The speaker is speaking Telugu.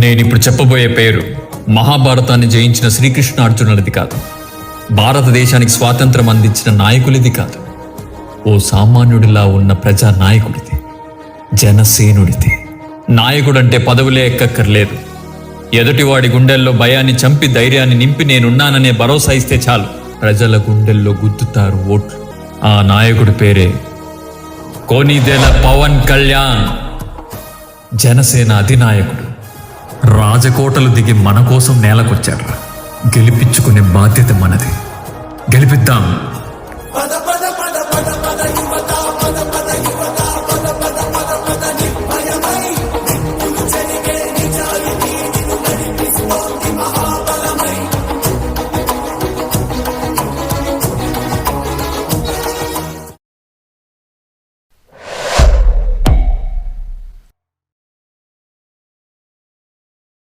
నేనిప్పుడు చెప్పబోయే పేరు మహాభారతాన్ని జయించిన శ్రీకృష్ణార్జునులది కాదు. భారతదేశానికి స్వాతంత్రం అందించిన నాయకులది కాదు. ఓ సామాన్యుడిలా ఉన్న ప్రజా నాయకుడిది జనసేనుడిది. నాయకుడంటే పదవులే ఎక్కక్కర్లేదు. ఎదుటివాడి గుండెల్లో భయాన్ని చంపి ధైర్యాన్ని నింపి నేనున్నాననే భరోసా ఇస్తే చాలు. ప్రజల గుండెల్లో గుద్దుతారు ఓట్లు. ఆ నాయకుడి పేరే కోనిదెల పవన్ కళ్యాణ్. జనసేన అధినాయకుడు. రాజకోటలు దిగి మన కోసం నేలకొచ్చాడ్రా. గెలిపించుకునే బాధ్యత మనది. గెలిపిద్దాం.